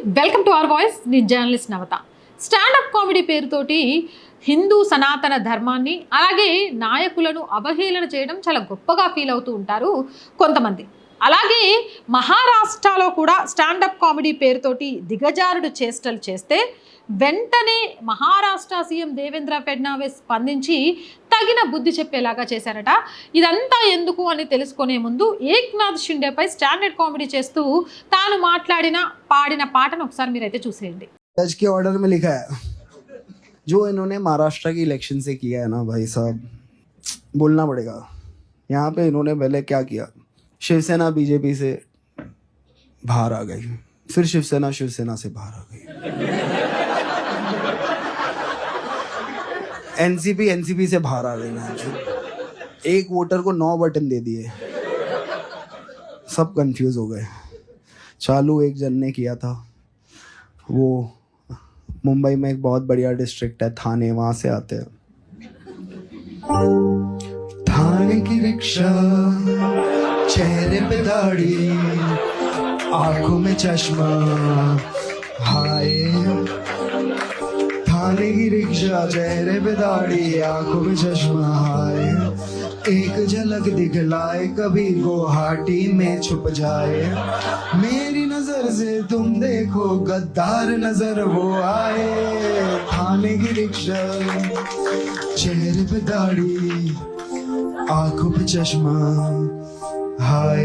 Welcome to our voice నేను journalist Navata. Stand up comedy పేరుతోటి హిందూ సనాతన ధర్మాన్ని అలాగే నాయకులను అవహేళన చేయడం చాలా గొప్పగా ఫీల్ అవుతూ ఉంటారు కొంతమంది. అలాగే మహారాష్ట్రలో కూడా స్టాండప్ కామెడీ పేరుతోటి దిగజారుడు చేష్టలు చేస్తే వెంటనే మహారాష్ట్ర సీఎం దేవేంద్ర ఫడ్నావిస్ స్పందించి తగిన బుద్ధి చెప్పేలాగా చేశారట ఇదంతా ఎందుకు అని తెలుసుకునే ముందు ఏక్నాథ్ షిండేపై స్టాండర్డ్ కామెడీ చేస్తూ తాను మాట్లాడిన పాడిన పాటను ఒకసారి మీరైతే చూసేయండి जज के ऑर्डर में लिखा है जो इन्होंने महाराष्ट्र की इलेक्शन से किया है ना भाई साहब बोलना पड़ेगा यहाँ पे इन्होंने पहले क्या किया शिवसेना बीजेपी से बाहर आ गई फिर शिवसेना शिवसेना से बाहर आ गई एनसीपी एनसीपी से बाहर आ गई मैं एक वोटर को नौ बटन दे दिए। सब कंफ्यूज हो गए। चालू एक जन ने किया था। वो मुंबई में एक बहुत बढ़िया डिस्ट्रिक्ट है, थाने, वहाँ से आते हैं। थाने की रिक्शा, चेहरे पे दाढ़ी, आँखों में चश्मा, हाय। थाने की रिक्शा, चेहरे पे दाढ़ी, आँखों में चश्मा, हाय। एक झलक दिखलाए, कभी गुवाहाटी में छुप जाए। मेरी नज़र से तुम देखो, गद्दार नज़र वो आए। थाने की रिक्शा, चेहरे पे दाढ़ी, आँखों पे चश्मा, हाय।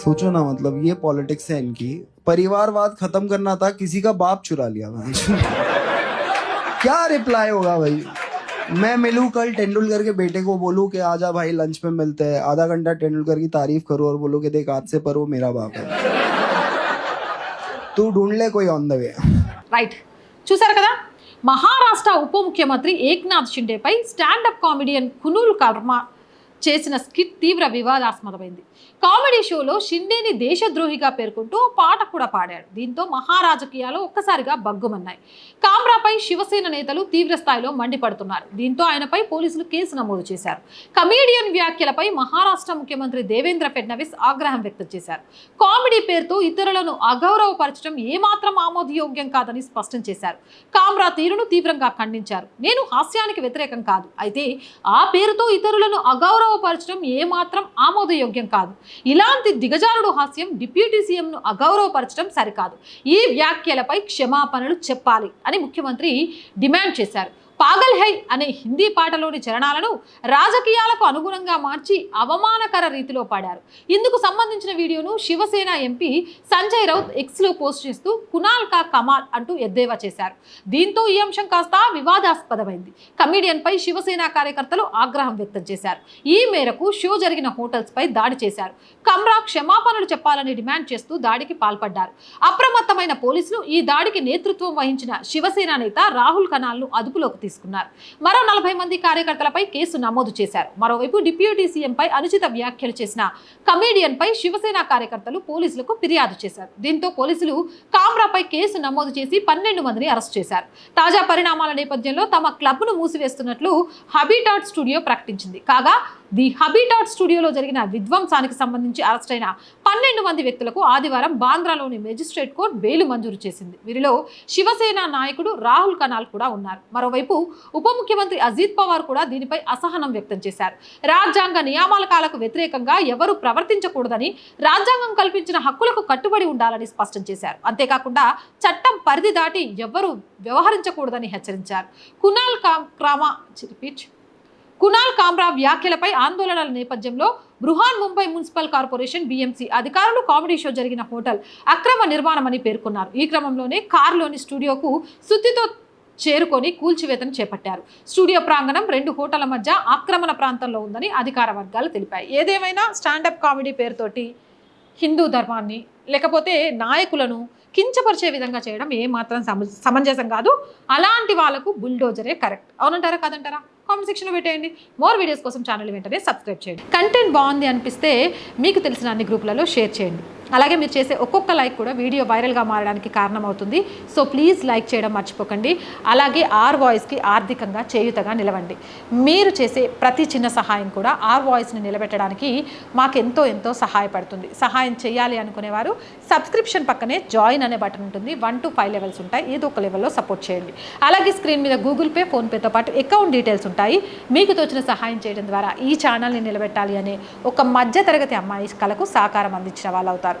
सोचो ना मतलब ये पॉलिटिक्स है इनकी परिवारवाद खत्म करना था किसी का बाप चुरा लिया भाई क्या रिप्लाई होगा भाई मैं मिलूं कल तेंदुलकर के बेटे को बोलूं कि आजा भाई लंच पे मिलते हैं आधा घंटा तेंदुलकर की तारीफ करूं और बोलूं कि देख आज से पर वो मेरा बाप है तू ढूंढ ले कोई ऑन द वे రైట్ చూసారు కదా మహారాష్ట్ర ఉప ముఖ్యమంత్రి ఏక్నాథ్ షిండేపై స్టాండప్ కామెడియన్ కునూల్ కర్మ చేసిన స్కిట్ తీవ్ర వివాదాస్పదమైంది. కామెడీ షోలో షిండేని దేశద్రోహిగా పేర్కొంటూ పాట కూడా పాడాడు. దీంతో మహారాజకీయాలు ఒక్కసారిగా బగ్గుమన్నాయి కామ్రాపై శివసేన నేతలు తీవ్ర స్థాయిలో మండిపడుతున్నారు. దీంతో ఆయనపై పోలీసులు కేసు నమోదు చేశారు. కమీడియన్ వ్యాఖ్యలపై మహారాష్ట్ర ముఖ్యమంత్రి దేవేంద్ర ఫడ్నవీస్ ఆగ్రహం వ్యక్తం చేశారు. కామెడీ పేరుతో ఇతరులను అగౌరవపరచడం ఏమాత్రం ఆమోదయోగ్యం కాదని స్పష్టం చేశారు. కామ్రా తీరును తీవ్రంగా ఖండించారు. నేను హాస్యానికి వ్యతిరేకం కాదు. అయితే ఆ పేరుతో ఇతరులను అగౌరవ అగౌరవపరచడం ఏమాత్రం ఆమోదయోగ్యం కాదు. ఇలాంటి దిగజారుడు హాస్యం డిప్యూటీ సీఎంను అగౌరవపరచడం సరికాదు. ఈ వ్యాఖ్యలపై క్షమాపణలు చెప్పాలి అని ముఖ్యమంత్రి డిమాండ్ చేశారు. పాగల్ హై అనే హిందీ పాటలోని చరణాలను రాజకీయాలకు అనుగుణంగా మార్చి అవమానకర రీతిలో పాడారు. ఇందుకు సంబంధించిన వీడియోను శివసేన ఎంపీ సంజయ్ రౌత్ ఎక్స్లో పోస్ట్ చేస్తూ కునాల్ కా కమాల్ అంటూ ఎద్దేవా చేశారు. దీంతో ఈ అంశం కాస్త వివాదాస్పదమైంది. కమీడియన్పై శివసేన కార్యకర్తలు ఆగ్రహం వ్యక్తం చేశారు. ఈ మేరకు షో జరిగిన హోటల్స్పై దాడి చేశారు. కమ్రా క్షమాపణలు చెప్పాలని డిమాండ్ చేస్తూ దాడికి పాల్పడ్డారు. అప్రమత్తమైన పోలీసులు ఈ దాడికి నేతృత్వం వహించిన శివసేన నేత రాహుల్ కనాల్ను అదుపులోకి తీసుకున్నారు మరో నలభై మంది కార్యకర్తలపై కేసు నమోదు చేశారు. మరోవైపు డిప్యూటీ సీఎంపై అనుచిత వ్యాఖ్యలు చేసిన కమేడియన్పై శివసేన కార్యకర్తలు పోలీసులకు ఫిర్యాదు చేశారు. దీంతో పోలీసులు కామ్రాపై కేసు నమోదు చేసి పన్నెండు మందిని అరెస్ట్ చేశారు. తాజా పరిణామాల నేపథ్యంలో తమ క్లబ్ను మూసివేస్తున్నట్లు హబీటాట్ స్టూడియో ప్రకటించింది. కాగా ది హబీటాట్ స్టూడియోలో జరిగిన విధ్వంసానికి సంబంధించి అరెస్ట్ అయిన పన్నెండు మంది వ్యక్తులకు ఆదివారం బాంద్రాలోని మెజిస్ట్రేట్ కోర్టు బెయిల్ మంజూరు చేసింది. వీరిలో శివసేన నాయకుడు రాహుల్ కనాల్ కూడా ఉన్నారు. మరోవైపు ఉప ముఖ్యమంత్రి అజిత్ పవార్ కూడా దీనిపై అసహనం వ్యక్తం చేశారు. రాజ్యాంగ నియామకాలకు వ్యతిరేకంగా ఎవరు ప్రవర్తించకూడదని రాజ్యాంగం కల్పించిన హక్కులకు కట్టుబడి ఉండాలని స్పష్టం చేశారు. అంతేకాకుండా చట్టం పరిధి దాటి ఎవ్వరూ వ్యవహరించకూడదని హెచ్చరించారు. Kunal Kamra repeat. కునాల్ కామ్రా వ్యాఖ్యలపై ఆందోళనల నేపథ్యంలో Brihan Mumbai municipal corporation BMC అధికారులు కామెడీ షో జరిగిన హోటల్ అక్రమ నిర్మాణమని పేర్కొన్నారు. ఈ క్రమంలోనే కారులోని స్టూడియోకు సుత్తితో చేరుకొని కూల్చివేతను చేపట్టారు. స్టూడియో ప్రాంగణం రెండు హోటళ్ళ మధ్య ఆక్రమణ ప్రాంతంలో ఉందని అధికార వర్గాలు తెలిపాయి. ఏదేమైనా స్టాండప్ కామెడీ పేరుతోటి హిందూ ధర్మాన్ని లేకపోతే నాయకులను కించపరిచే విధంగా చేయడం ఏమాత్రం సమ సమంజసం కాదు. అలాంటి వాళ్ళకు బుల్డోజరే కరెక్ట్. అవునంటారా కాదంటారా? కామెంట్ సెక్షన్లో పెట్టేయండి. మోర్ వీడియోస్ కోసం ఛానల్ వెంటనే సబ్స్క్రైబ్ చేయండి. కంటెంట్ బాగుంది అనిపిస్తే మీకు తెలిసిన అన్ని గ్రూపులలో షేర్ చేయండి. అలాగే మీరు చేసే ఒక్కొక్క లైక్ కూడా వీడియో వైరల్గా మారడానికి కారణమవుతుంది. సో ప్లీజ్ లైక్ చేయడం మర్చిపోకండి. అలాగే ఆర్ వాయిస్కి ఆర్థికంగా చేయుతగా నిలవండి. మీరు చేసే ప్రతి చిన్న సహాయం కూడా ఆర్ వాయిస్ని నిలబెట్టడానికి మాకెంతో ఎంతో సహాయపడుతుంది. సహాయం చేయాలి అనుకునేవారు సబ్స్క్రిప్షన్ పక్కనే జాయిన్ అనే బటన్ ఉంటుంది. వన్ టు ఫైవ్ లెవెల్స్ ఉంటాయి. ఏదో ఒక లెవెల్లో సపోర్ట్ చేయండి. అలాగే స్క్రీన్ మీద గూగుల్ పే ఫోన్పేతో పాటు అకౌంట్ డీటెయిల్స్ ఉంటాయి. మీకు తోచిన సహాయం చేయడం ద్వారా ఈ ఛానల్ని నిలబెట్టాలి అనే ఒక మధ్యతరగతి అమ్మాయి కళకు సహకారం అందించిన వాళ్ళు అవుతారు